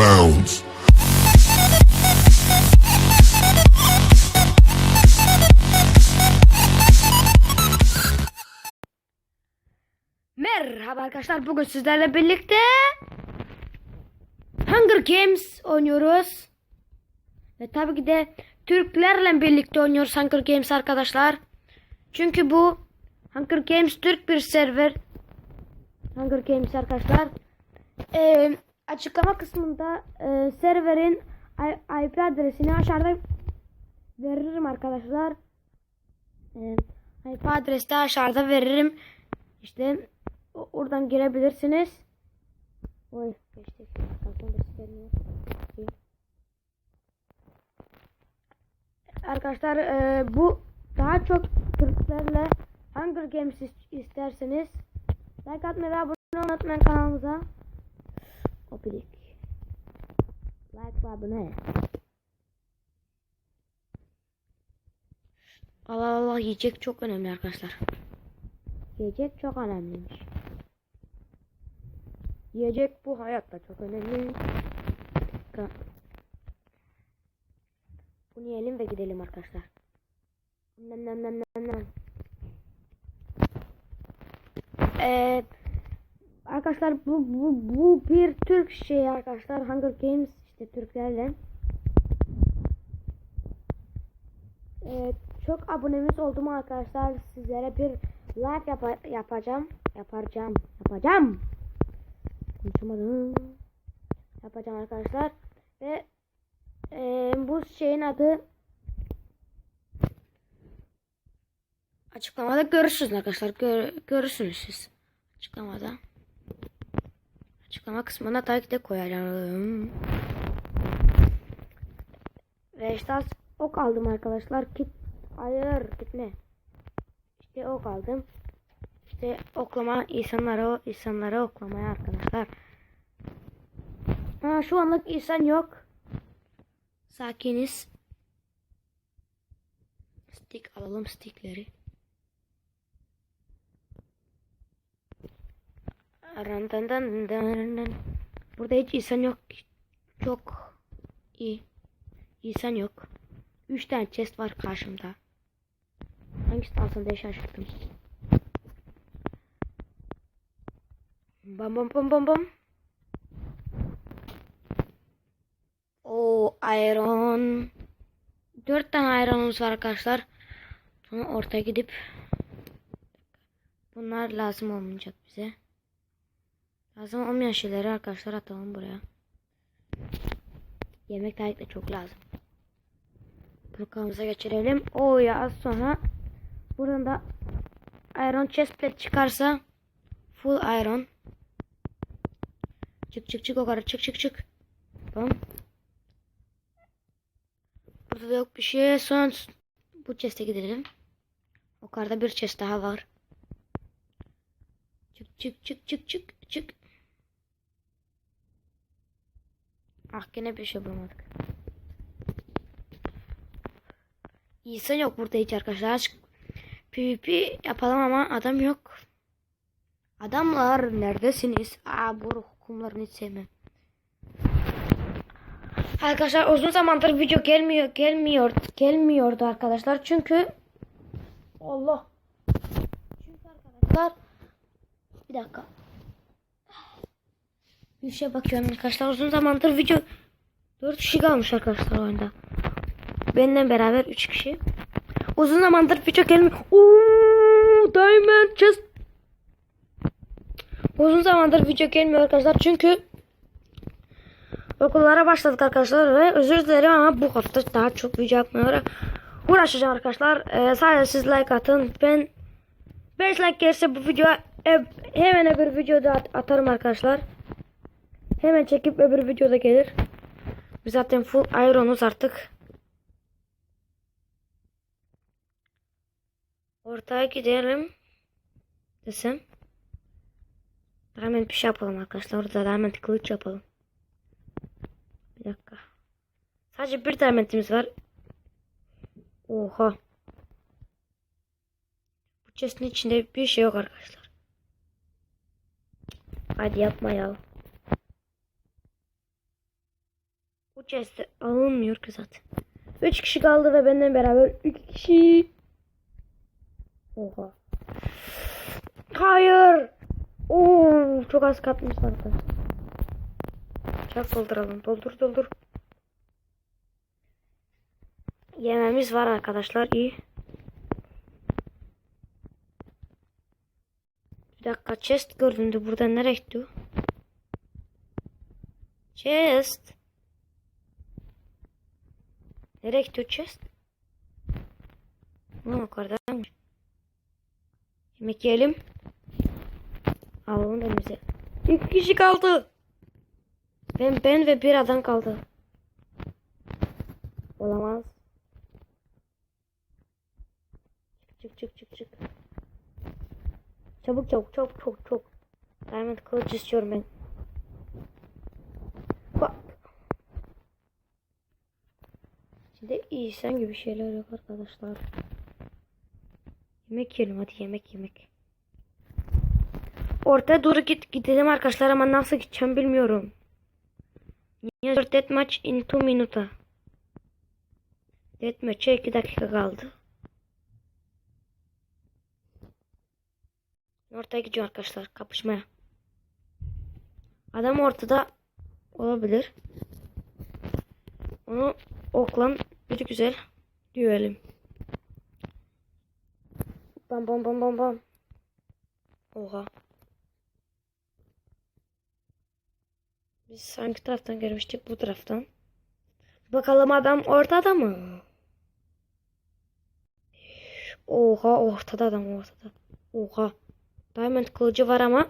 bounds. Merhaba arkadaşlar bugün sizlerle birlikte Hunger Games oynuyoruz. Ve tabii ki de Türklerle birlikte oynuyoruz Hunger Games arkadaşlar. Çünkü bu Hunger Games Türk bir server. Hunger Games arkadaşlar. Ee, açıklama kısmında e, serverin IP adresini aşağıda veririm arkadaşlar. Ee, IP adresi de aşağıda veririm. İşte oradan girebilirsiniz. Oy. İyi. Arkadaşlar e, bu daha çok Türklerle Hunger Games is- isterseniz like atmayı ve abone olmayı unutmayın kanalımıza. Opilik. Like ve abone. Allah Allah yiyecek çok önemli arkadaşlar. Yiyecek çok önemliymiş. Yiyecek bu hayatta çok önemli. Bunu yiyelim ve gidelim arkadaşlar. Nem nem nem nem nem. Ee, arkadaşlar bu, bu, bu bir Türk şeyi arkadaşlar. Hunger Games işte Türklerle. Ee, çok abonemiz oldu mu arkadaşlar sizlere bir like yapa- yapacağım. Yapacağım. Yapacağım. Konuşamadım. Yapacağım arkadaşlar. Ve e, bu şeyin adı açıklamada görürsünüz arkadaşlar. Gör, görürsünüz siz. Açıklamada. Açıklama kısmına tabii ki de koyacağım. Ve işte ok aldım arkadaşlar. Kit hayır gitme. İşte ok aldım. İşte oklama insanlara insanlara oklamaya arkadaşlar. Ha, şu anlık insan yok. Sakiniz. Stick alalım stickleri. Burada hiç insan yok. Çok iyi. İnsan yok. Üç tane chest var karşımda. Hangisini alsam diye şaşırdım. Bam bam bam bam bam. O iron. Dört tane ironumuz var arkadaşlar. Sonra ortaya gidip bunlar lazım olmayacak bize. Lazım olmayan şeyleri arkadaşlar atalım buraya. Yemek tabii de çok lazım. Bunu kanımıza geçirelim. O ya az sonra buradan da iron chest plate çıkarsa full iron. Çık çık çık o kadar çık çık çık. Tamam. Burada da yok bir şey. Son bu chest'e gidelim. O kadar bir chest daha var. Çık çık çık çık çık çık. Ah gene bir şey bulamadık. İnsan yok burada hiç arkadaşlar. PvP yapalım ama adam yok. Adamlar neredesiniz? Aa bu hukumlarını hiç sevmem. Arkadaşlar uzun zamandır video gelmiyor, gelmiyor, gelmiyordu arkadaşlar. Çünkü Allah. Çünkü arkadaşlar bir dakika. Bir şey bakıyorum arkadaşlar. Uzun zamandır video 4 kişi kalmış arkadaşlar oyunda. Benimle beraber 3 kişi. Uzun zamandır video gelmiyor. Ooo, Diamond Chest. Uzun zamandır video gelmiyor arkadaşlar. Çünkü okullara başladık arkadaşlar ve özür dilerim ama bu hafta daha çok video yapmaya uğraşacağım arkadaşlar. Ee, sadece siz like atın. Ben 5 like gelirse bu videoya e, hemen öbür videoda at- atarım arkadaşlar. Hemen çekip öbür videoda gelir. Biz zaten full iron'uz artık. Ortaya gidelim. Desem. Hemen bir şey yapalım arkadaşlar. Orada da hemen kılıç yapalım. Bir dakika. Sadece bir diamantimiz var. Oha. Bu chest'in içinde bir şey yok arkadaşlar. Hadi yapma ya. Chest alınmıyor ki zaten. 3 kişi kaldı ve benden beraber 2 kişi. Oha. Hayır. Oo, çok az kapmış zaten. Çak dolduralım. Doldur doldur. Yememiz var arkadaşlar. iyi. Bir dakika chest göründü. Burada nereye gitti? Chest. Nereye chest? Ha yukarıdaymış. Yemek yiyelim. Alalım elimize. İki kişi kaldı. Ben ben ve bir adam kaldı. Olamaz. Çık çık çık çık. Çabuk çabuk çabuk çok çok. Diamond kılıç istiyorum ben. Bak. Şimdi insan gibi şeyler yok arkadaşlar. Yemek yiyelim hadi yemek yemek. Ortaya doğru git gidelim arkadaşlar ama nasıl gideceğim bilmiyorum. Yazıyor deathmatch in 2 minuta. Deathmatch'e 2 dakika kaldı. Ortaya gidiyor arkadaşlar kapışmaya. Adam ortada olabilir. Onu oklan bir güzel düelim. Bam bam bam bam bam. Oha. Biz hangi taraftan gelmiştik? Bu taraftan. Bakalım adam ortada mı? Oha ortada adam ortada. Oha. Diamond kılıcı var ama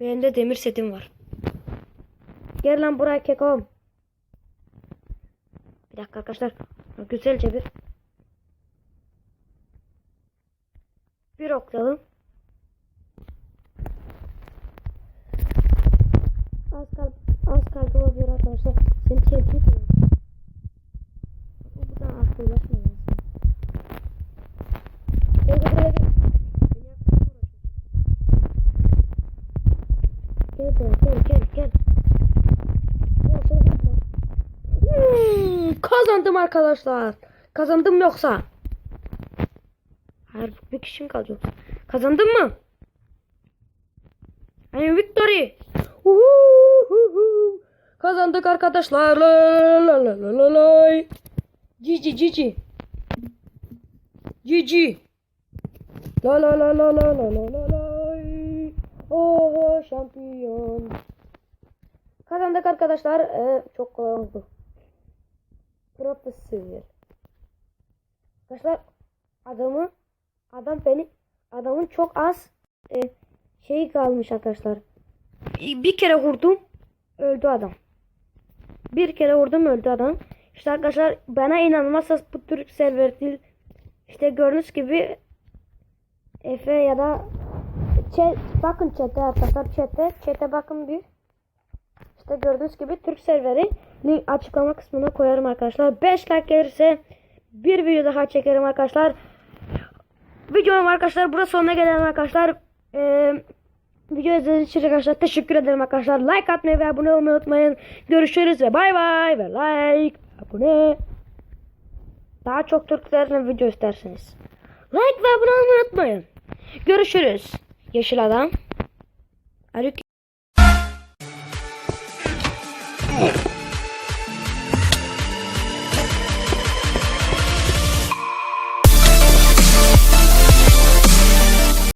benim de demir setim var. Gel lan buraya kekom. Bir dakika arkadaşlar. Güzelce bir bir oklayalım. Az kalp az kalp olabilir arkadaşlar. Seni çeltik mi? Buradan akıllaşmayın. Gel gel gel gel gel. Gel, kazandım arkadaşlar. Kazandım yoksa. Hayır bir kişi mi kaldı yoksa? Kazandım mı? I am victory. Uhuhuhu. Kazandık arkadaşlar. La la la la la la. Cici cici. Cici. La la la la la la la la la. Oh şampiyon. Kazandık arkadaşlar. Ee, çok kolay oldu. Profesyonel. Arkadaşlar adamı adam beni adamın çok az e, şeyi kalmış arkadaşlar. Bir kere vurdum öldü adam. Bir kere vurdum öldü adam. İşte arkadaşlar bana inanmazsanız bu Türk server değil. İşte gördüğünüz gibi Efe ya da chat, bakın chat'e arkadaşlar chat'e chat'e bakın bir. İşte gördüğünüz gibi Türk serveri link açıklama kısmına koyarım arkadaşlar. 5 like gelirse bir video daha çekerim arkadaşlar. Videom arkadaşlar burası sonuna gelelim arkadaşlar. Ee, video izlediğiniz için arkadaşlar teşekkür ederim arkadaşlar. Like atmayı ve abone olmayı unutmayın. Görüşürüz ve bay bay ve like abone. Daha çok Türklerle video isterseniz. Like ve abone olmayı unutmayın. Görüşürüz. Yeşil adam. Aleyküm.